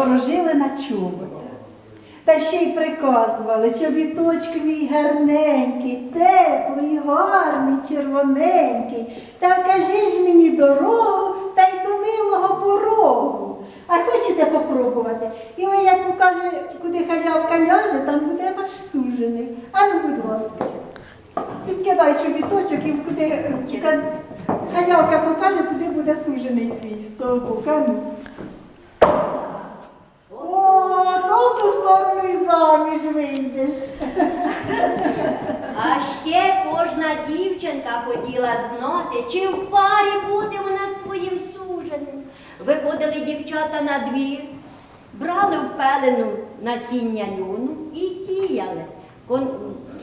ворожили на чоботи. Та ще й приказували, чобіточку мій гарненький, теплий, гарний, червоненький. Та вкажи ж мені дорогу та й до милого порогу. А хочете попробувати? І ви як покаже, куди халявка ляже, там буде ваш сужений. А ну, будь ласка. Підкидай чобіточок і куди халявка покаже, туди буде сужений твій з того. А ну. О, то в ту сторону і заміж вийдеш. А ще кожна дівчинка хотіла знати, чи в парі буде вона з своїм суженим. Виходили дівчата на двір, брали в пелену насіння льону і сіяли. Кон...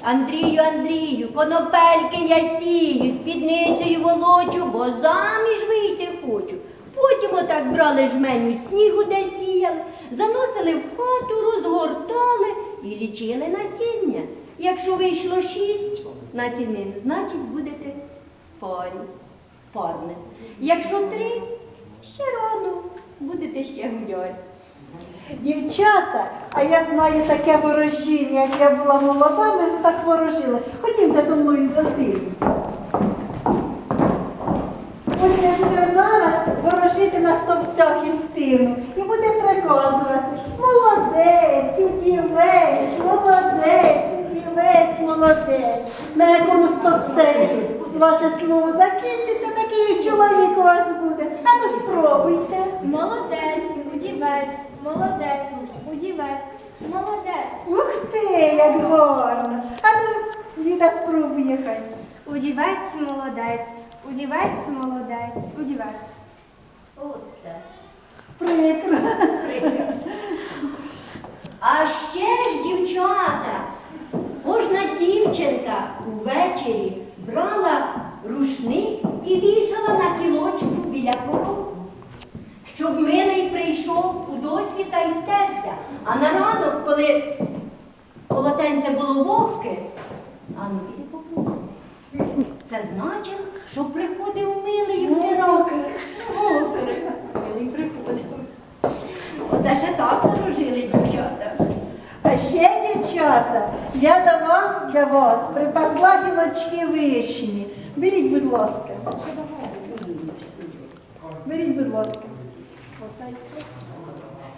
Андрію, Андрію, конопельки я сію, спідницею волочу, бо заміж вийти хочу. Потім отак брали жменю снігу, де сіяли, заносили в хату, розгортали і лічили насіння. Якщо вийшло шість насінин, значить будете парі, парне. Якщо три, ще рано, будете ще гуляти. Дівчата, а я знаю таке ворожіння, як я була молода, ми так ворожили. Ходімте за мною до тину. Ось ми будемо зараз ворожити на стовпцях із тину і будемо приказувати. Молодець, удівець, молодець, удівець, молодець. На якому стовпцеві ваше слово закінчиться, такий чоловік у вас буде. А ну спробуйте. Молодець, удівець, молодець, удівець, молодець. Ух ти, як гарно. А ну, Ліда спробує хай. Удівець, молодець, удівець, молодець, удівець. Оце. Прикро. прикро. А ще ж, дівчата, дівчинка увечері брала рушник і вішала на кілочку біля порогу, щоб милий прийшов у досвіта і втерся. А на ранок, коли полотенце було вогке, а не іди. Це значить, що приходив милий втирав. Мокре. Милий приходив. Оце ще так ворожили дівчата. Ще, дівчата, я до вас для вас припасла гілочки вишні. Беріть, будь ласка. Беріть, будь ласка.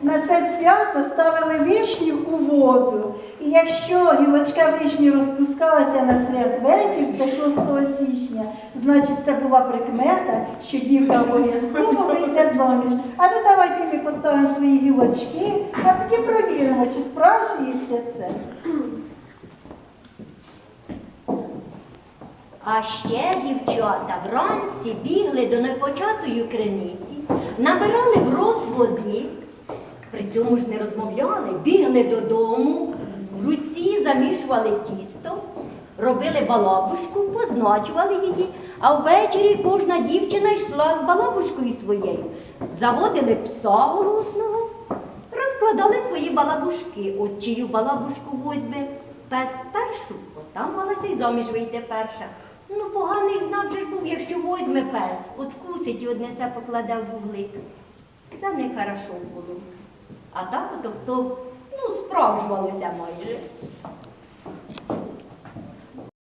На це свято ставили вишню у воду. І якщо гілочка вишні розпускалася на святвечір, це 6 січня, значить це була прикмета, що дівка обов'язково вийде заміж. А ну давайте ми поставимо свої гілочки, а тоді провіримо, чи справжується це. А ще дівчата вранці бігли до непочатої криниці, набирали в рот води, цьому ж не розмовляли, бігли додому, в руці замішували тісто, робили балабушку, позначували її, а ввечері кожна дівчина йшла з балабушкою своєю, заводили пса голодного, розкладали свої балабушки. От чию балабушку возьме пес першу, от там малася й заміж вийде перша. Ну, поганий знак же був, якщо возьме пес, откусить і однесе покладе в вуглик. Це не хорошо було. А так тобто, ну, справжувалося майже.